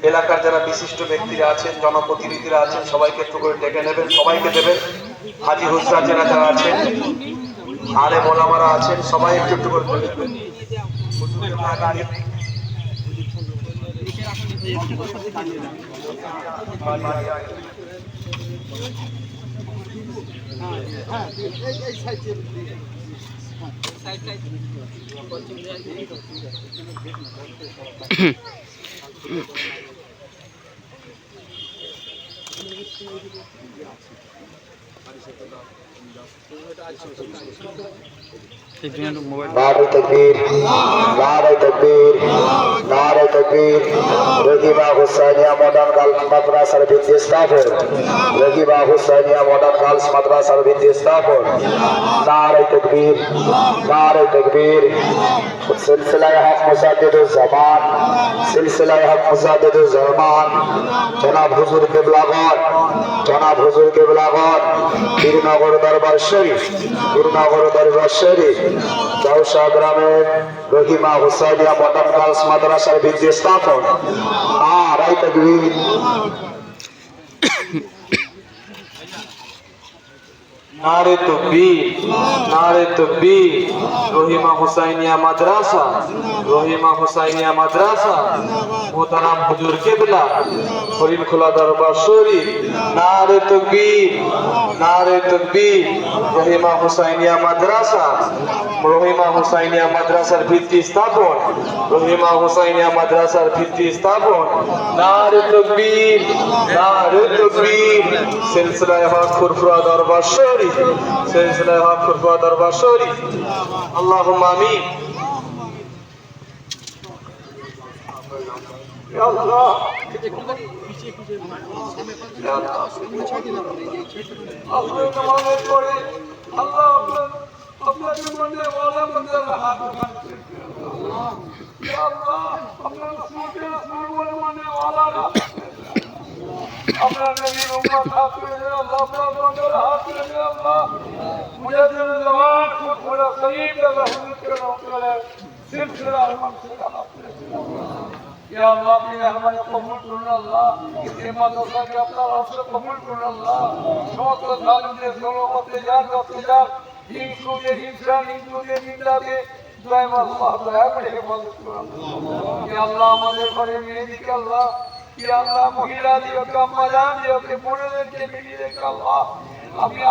এলাকার যারা বিশিষ্ট ব্যক্তিরা আছেন জনপ্রতিনিধিরা আছেন সবাইকে একটু করে ডেকে নেবেন সবাইকে দেবেন হাজি হুসরা যারা যারা আছেন আরে মোলামারা আছেন সবাই একটু একটু করে দেবেন তকবীর নারে তকবীর নারে তকবীর রহিমা হুসাইনিয়া মডার্ন গার্লস মাদ্রাসার ভিত্তি স্থাপন। রহিমা হুসাইনিয়া মডার্ন গার্লস মাদ্রাসার ভিত্তি স্থাপন। নারে তকবীর নারে তকবীর। সিলসিলায় হক মুসাদ্দিদুজ জামান, সিলসিলায় হক মুসাদ্দিদুজ জামান। জনাব হুজুর কেবলাগত জনাব হুজুর কেবলাগত বীরনগর দরবার শরীফ, বীরনগর দরবার শরীফ। দৌসা গ্রামের রহিমা হুসাইনিয়া বটম গার্লস মাদ্রাসার ভিত্তি স্থাপন। আর এই তকবীর নারে তকবীর নারে তকবীর রহিমা হুসাইনিয়া মাদ্রাসা, রহিমা হুসাইনিয়া মাদ্রাসা। মোহতারাম হুজুর কেবলা হরিণ খোলা দরবার শরীফ। নারে তকবীর নারে তকবীর রহিমা হুসাইনিয়া মাদ্রাসা, রহিমা হুসাইনিয়া মাদ্রাসার ভিত্তি স্থাপন। রহিমা হুসাইনিয়া মাদ্রাসার ভিত্তি স্থাপন। নারে তকবীর নারে তকবীর সিলসিলায় হক ফুরফুরা দরবার শরীফ। সিলসিলায় হক ফুরফুরা দরবার শরীফ। আল্লাহুম্মা আমিন। ইয়া আল্লাহ। আল্লাহ। নামাজের আপনার মনে আপনার মনে আপনার مجدد الزمان خلق ولا صليب الله ذكر وقال سلسلة أمام يا الله بي احمد قبول کرنا اللہ امت حسن کے اپنا رسول قبول کرنا اللہ شوق و ظالم دے سولو و تجار و تجار ہندو دے ہندسان ہندو دے ہندہ دے دعائیں اللہ دعائیں بڑے حفاظت کرنا یا اللہ ہمارے بڑے میری کہ اللہ یا اللہ مہیلا دیو کا ملان دیو کے بڑے دے کے ملی دے کا اللہ ہمیں